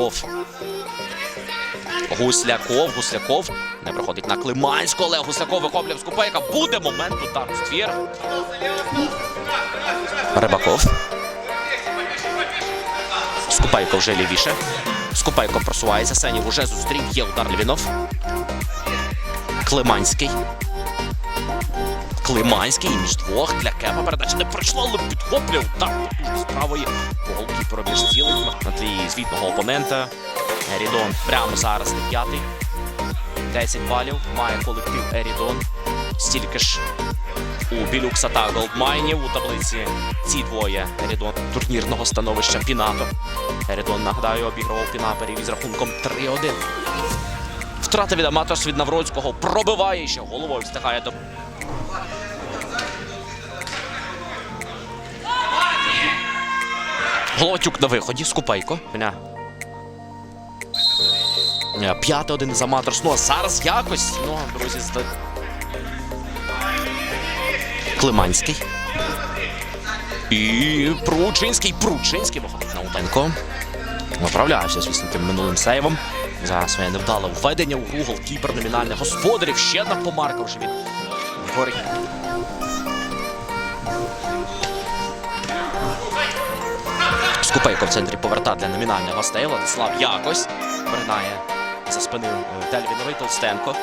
Рибаков. Гусляков, Гусляков. Не проходить на Климанську, але Гусляков вихоплює в Скупейка. Буде момент удару в ствір. Рибаков. Скупайко вже лівіше. Скупайко просувається. Сенів уже зустрів. Є удар Львінов. Климанський. Климанський між двох для Кепа передача не пройшла, але підхоплює удар потужно з правої. Голкіпер між цілить на тлі звітного опонента. Ерідон прямо зараз не п'ятий. 10 балів має колектив Ерідон. Стільки ж у Білюкса та Голдмайнів у таблиці ці двоє Ерідон турнірного становища Пінато. Ерідон, нагадаю, обігрував Пінаперів із рахунком 3-1. Втрата від Аматорс від Навроцького пробиває ще головою встигає до. Глотюк на виході, Скупайко. Мене. П'ятий один з Аматорс. Ну а зараз якось. Ну, друзі, зда... Климанський. І Пручинський. Пручинський виходить на Утенко. Виправляється, звісно, тим минулим сейвом. За своє невдале введення у гру голкіпер номінальних господарів. Ще одна помарка вже від горить. Скупейко в центрі поверта для номінального гостей. Владислав якось передає за спини е, Дельвіновий Толстенко.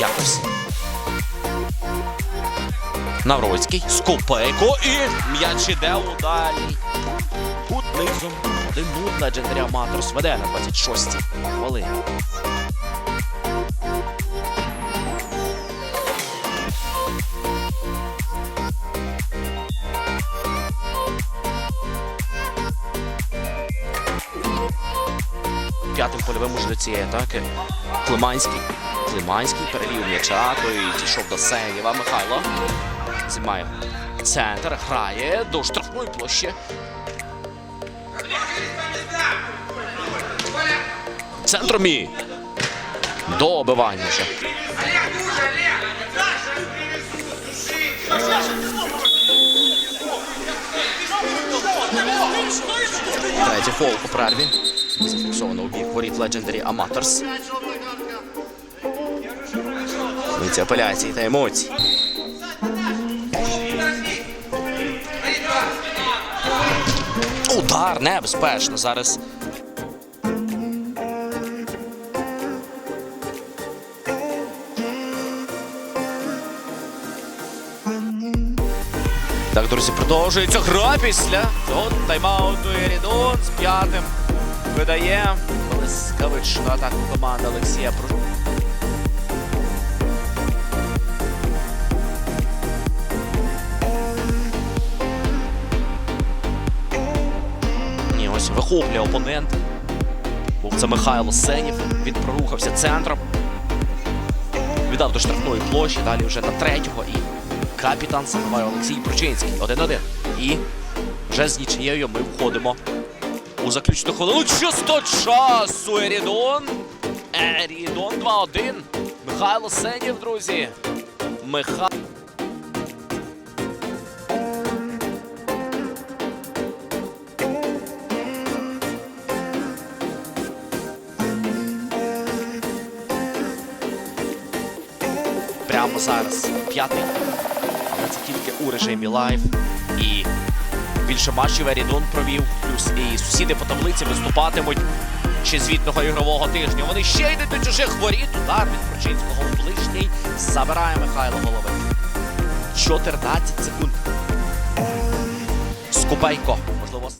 Якось. Навроцький. Скупейко і м'яч іде у далі. Тут низом. 1-0 Legendary Amateurs веде на 26-й хвилині. П'ятим польовим уже до цієї атаки. Климанський. Климанський перевів м'яча, той дійшов до Сенєва. Михайло. Займає центр, грає до штрафної площі. Центром і добивання вже. Третій фол по перерві. Зафіксовано у бік воріт Legendary Amateurs. Ці апеляції та емоції. Удар небезпечно зараз. Так, друзі, продовжується гра після цього тайм-ауту Ерідон з п'ятим видає блискавичну атаку команди Олексія Пру. Ні, ось вихоплює опонент. Був це Михайло Сенів. Він прорухався центром. Віддав до штрафної площі, далі вже на третього. І капітан забиває Олексій Прочинський. 1-1. І вже з нічиєю ми входимо у заключну хвилину. Чисто часу Ерідон. Ерідон 2-1. Михайло Сенів, друзі. Михайло. Прямо зараз п'ятий. Але це тільки у режимі лайв. І більше матчів Ерідон провів. Плюс і сусіди по таблиці виступатимуть ще звітного ігрового тижня. Вони ще йдуть до чужих воріт. Удар від Прочинського у ближній. Забирає Михайло Головин. 14 секунд. Скупайко. Можливо,